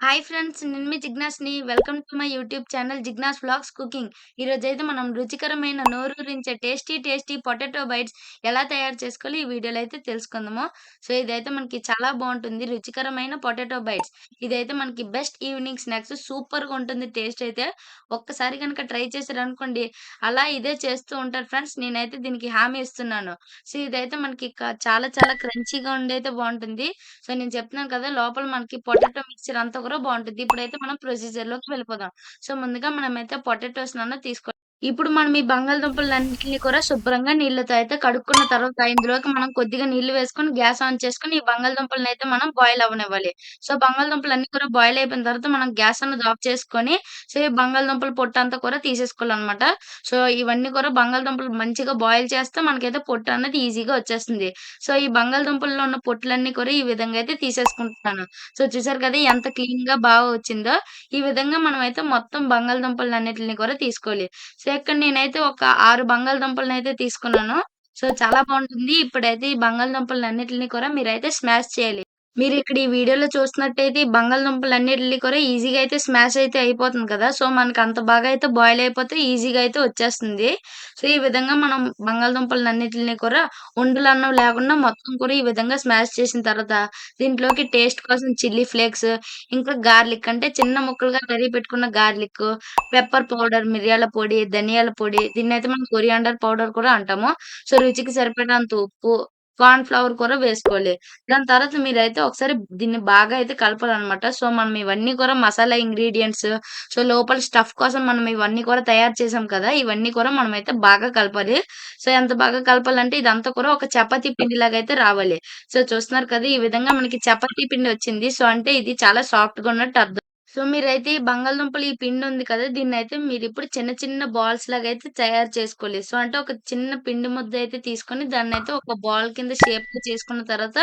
Hi friends నేను మీ జిజ్ఞాస్‌ని. Welcome to my YouTube channel Jignas vlogs cooking. ఈరోజైతే మనం రుచికరమైన నోరూరించే టేస్టీ టేస్టీ పొటాటో బైట్స్ ఎలా తయారు చేసుకోవాలి ఈ వీడియోలో అయితే తెలుసుకుందాము. సో ఇదైతే మనకి చాలా బాగుంటుంది రుచికరమైన పొటాటో బైట్స్. ఇదైతే మనకి బెస్ట్ ఈవినింగ్ స్నాక్స్ సూపర్‌గా ఉంటుంది టేస్ట్ అయితే. ఒక్కసారి కనుక ట్రై చేశారనుకోండి అలా ఇదే చేస్తూ ఉంటారు ఫ్రెండ్స్. నేనైతే దీనికి హామీ ఇస్తున్నాను. సో ఇదైతే మనకి చాలా చాలా క్రంచీగా ఉండైతే బాగుంటుంది సో నేను చెప్తున్నాను కదా లోపల మనకి పొటాటో మిక్సర్ అంతా కూడా బాగుంటుంది ఇప్పుడైతే మనం ప్రొసీజర్లోకి వెళ్ళిపోదాం. సో ముందుగా మనమైతే పొటాటోస్‌నన్నా తీసుకో ఇప్పుడు మనం ఈ బంగాళదుంపలన్నిటిని కూడా శుభ్రంగా నీళ్ళతో అయితే కడుక్కున్న తర్వాత ఇందులోకి మనం కొద్దిగా నీళ్ళు వేసుకొని గ్యాస్ ఆన్ చేసుకొని ఈ బంగాళదుంపలనైతే మనం బాయిల్ అవ్వనివ్వాలి. సో బంగాళదుంపలన్నీ కూడా బాయిల్ అయిపోయిన తర్వాత మనం గ్యాస్ అన్నది ఆఫ్ చేసుకొని సో ఈ బంగాళదుంపల పొట్టంతా కూడా తీసేసుకోవాలన్నమాట సో ఇవన్నీ కూడా బంగాళదుంపలు మంచిగా బాయిల్ చేస్తే మనకైతే పొట్టు అనేది ఈజీగా వచ్చేస్తుంది. సో ఈ బంగాళదుంపల్లో ఉన్న పొట్టులన్నీ కూడా ఈ విధంగా అయితే తీసేసుకుంటున్నాను. సో చూసారు కదా ఎంత క్లీన్గా బాగా వచ్చిందో. ఈ విధంగా మనం అయితే మొత్తం బంగాళదుంపలన్నిటిని కూడా తీసుకోవాలి. సో ఇక్కడ నేనైతే ఒక ఆరు బంగాళదుంపలను అయితే తీసుకున్నాను. సో చాలా బాగుంటుంది ఇప్పుడైతే ఈ బంగాళదుంపలన్నిటిని కూడా మీరైతే స్మాష్ చేయాలి. మీరు ఇక్కడ ఈ వీడియోలో చూస్తున్నట్టయితే ఈ బంగాళదుంపలన్నిటిని కూడా ఈజీగా అయితే స్మాష్ అయితే అయిపోతుంది కదా! సో మనకు అంత బాగా అయితే బాయిల్ అయిపోతే ఈజీగా అయితే వచ్చేస్తుంది. సో ఈ విధంగా మనం బంగాళదుంపలన్నిటిని కూడా ఉండలన్నవి లేకుండా మొత్తం కూడా ఈ విధంగా స్మాష్ చేసిన తర్వాత దీంట్లోకి టేస్ట్ కోసం చిల్లీ ఫ్లేక్స్, ఇంకా గార్లిక్ అంటే చిన్న ముక్కలుగా తరిగి పెట్టుకున్న గార్లిక్, పెప్పర్ పౌడర్, మిరియాల పొడి, ధనియాల పొడి దీన్ని అయితే మనం కొరియాండర్ పౌడర్ కూడా అంటాము. సో రుచికి సరిపడేంత ఉప్పు, కార్న్ ఫ్లవర్ కూడా వేసుకోవాలి. దాని తర్వాత మీరైతే ఒకసారి దీన్ని బాగా అయితే కలపాలన్నమాట సో మనం ఇవన్నీ కూడా మసాలా ఇంగ్రీడియంట్స్ సో లోపల స్టఫ్ కోసం మనం ఇవన్నీ కూడా తయారు చేసాం కదా! ఇవన్నీ కూడా మనమైతే బాగా కలపాలి. సో ఎంత బాగా కలపాలంటే ఇదంతా కూడా ఒక చపాతీ పిండిలాగా అయితే రావాలి. సో చూస్తున్నారు కదా! ఈ విధంగా మనకి చపాతీ పిండి వచ్చింది. సో అంటే ఇది చాలా సాఫ్ట్‌గా ఉన్నట్టు అర్థం. సో మీరైతే ఈ బంగాళదుంపలు ఈ పిండి ఉంది కదా! దీన్నైతే మీరిప్పుడు చిన్న చిన్న బాల్స్ లాగా అయితే తయారు చేసుకోవాలి. సో అంటే ఒక చిన్న పిండి ముద్ద అయితే తీసుకొని దాన్ని అయితే ఒక బాల్ కింద షేప్ చేసుకున్న తర్వాత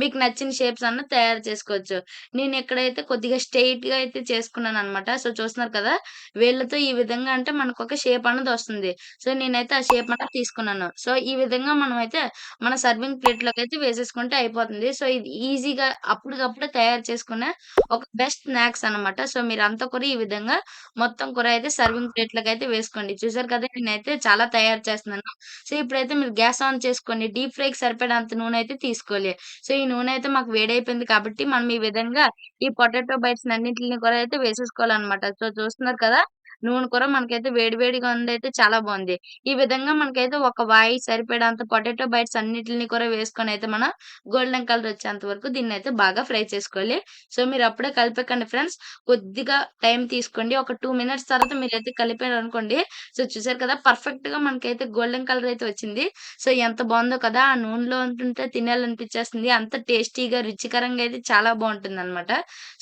మీకు నచ్చిన షేప్స్ అన్న తయారు చేసుకోవచ్చు. నేను ఎక్కడైతే కొద్దిగా స్ట్రెయిట్‌గా అయితే చేసుకున్నాను అనమాట సో చూస్తున్నారు కదా! వేళ్ళతో ఈ విధంగా అంటే మనకు ఒక షేప్ అన్నది వస్తుంది. సో నేనైతే ఆ షేప్ అన్నది తీసుకున్నాను. సో ఈ విధంగా మనం అయితే మన సర్వింగ్ ప్లేట్లో అయితే వేసేసుకుంటే అయిపోతుంది. సో ఇది ఈజీగా అప్పటికప్పుడే తయారు చేసుకునే ఒక బెస్ట్ స్నాక్స్ అనమాట సో అంత కూడా ఈ విధంగా మొత్తం కూడా అయితే సర్వింగ్ ప్లేట్‌లోకైతే వేసుకోండి. చూసారు కదా! నేనైతే చాలా తయారు చేస్తున్నాను. సో ఇప్పుడైతే మీరు గ్యాస్ ఆన్ చేసుకోండి డీప్ ఫ్రైకి సరిపడేంత నూనె అయితే తీసుకోలే సో ఈ నూనె అయితే మాకు వేడైపోయింది కాబట్టి మనం ఈ విధంగా ఈ పొటాటో బైట్స్ అన్నింటిని కూడా అయితే వేసేసుకోవాలన్నమాట సో చూస్తున్నారు కదా! నూనె కూడా మనకైతే వేడి వేడిగా అయితే చాలా బాగుంది ఈ విధంగా మనకైతే ఒక వాయి సరిపడేంత పొటాటో బైట్స్ అన్నిటిని కూడా వేసుకొని అయితే మనం గోల్డెన్ కలర్ వచ్చేంత వరకు దీన్ని అయితే బాగా ఫ్రై చేసుకోవాలి. సో మీరు అప్పుడే కలిపేకండి ఫ్రెండ్స్. కొద్దిగా టైం తీసుకోండి. ఒక టూ మినిట్స్ తర్వాత మీరు అయితే కలిపారు అనుకోండి సో చూసారు కదా! పర్ఫెక్ట్గా మనకైతే గోల్డెన్ కలర్ అయితే వచ్చింది. సో ఎంత బాగుందో కదా! ఆ నూనెలో ఉంటుంటే తినాలనిపించేస్తుంది. అంత టేస్టీగా, రుచికరంగా అయితే చాలా బాగుంటుంది అనమాట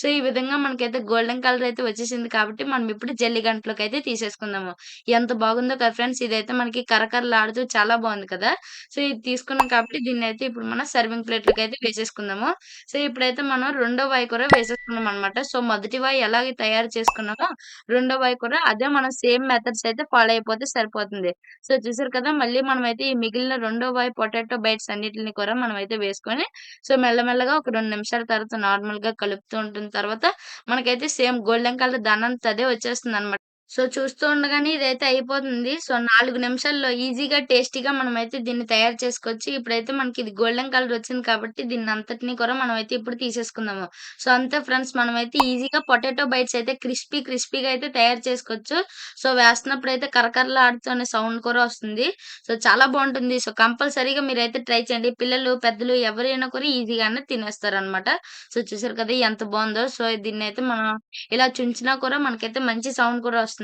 సో ఈ విధంగా మనకైతే గోల్డెన్ కలర్ అయితే వచ్చేసింది కాబట్టి మనం ఇప్పుడు జల్లి అయితే తీసేసుకుందాము. ఎంత బాగుందో కదా ఫ్రెండ్స్! ఇదైతే మనకి కరకరలాడుతూ చాలా బాగుంది కదా! సో ఇది తీసుకున్నాం కాబట్టి దీన్ని అయితే ఇప్పుడు మనం సర్వింగ్ ప్లేట్‌లోకైతే వేసేసుకుందాము. సో ఇప్పుడైతే మనం రెండో వాయి కూడా వేసేసుకున్నామనమాట. సో మొదటి వాయి ఎలాగ తయారు చేసుకున్నామో రెండో వాయి కూడా అదే మనం సేమ్ మెథడ్స్ అయితే ఫాలో అయిపోతే సరిపోతుంది. సో చూసారు కదా! మళ్ళీ మనమైతే ఈ మిగిలిన రెండో వాయి పొటాటో బైట్స్ అన్నిటిని కూడా మనం అయితే వేసుకొని సో మెల్లమెల్లగా ఒక రెండు నిమిషాల తర్వాత నార్మల్గా కలుపుతూ ఉంటుంది తర్వాత మనకైతే సేమ్ గోల్డెన్ కలర్ దానంతట అదే వచ్చేస్తుందనమాట. సో చూస్తూ ఉండగానే ఇదైతే అయిపోతుంది. సో నాలుగు నిమిషాల్లో ఈజీగా, టేస్టీగా మనమైతే దీన్ని తయారు చేసుకోవచ్చు. ఇప్పుడైతే మనకి ఇది గోల్డెన్ కలర్ వచ్చింది కాబట్టి దీన్ని అంతటిని కూడా మనమైతే ఇప్పుడు తీసేసుకుందాము. సో అంతే ఫ్రెండ్స్ మనమైతే ఈజీగా పొటాటో బైట్స్ అయితే క్రిస్పీ క్రిస్పీగా అయితే తయారు చేసుకోవచ్చు. సో వేస్తున్నప్పుడు అయితే కరకరలు ఆడుతున్న సౌండ్ కూడా వస్తుంది. సో చాలా బాగుంటుంది సో కంపల్సరీగా మీరైతే ట్రై చేయండి. పిల్లలు, పెద్దలు ఎవరైనా కూడా ఈజీగానే తినేస్తారనమాట. సో చూసారు కదా! ఎంత బాగుందో సో దీన్ని అయితే మనం ఇలా చుంచినా కూడా మనకైతే మంచి సౌండ్ కూడా వస్తుంది.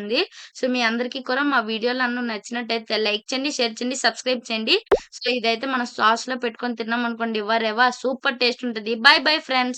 సో మీ అందరికీ కూడా మా వీడియోలన్నీ నచ్చినట్టయితే లైక్ చేయండి, షేర్ చేయండి, సబ్స్క్రైబ్ చేయండి. సో ఇదైతే మనం సాస్‌లో పెట్టుకొని తిన్నాం అనుకోండి వరెవా! సూపర్ టేస్ట్ ఉంటది. Bye bye friends.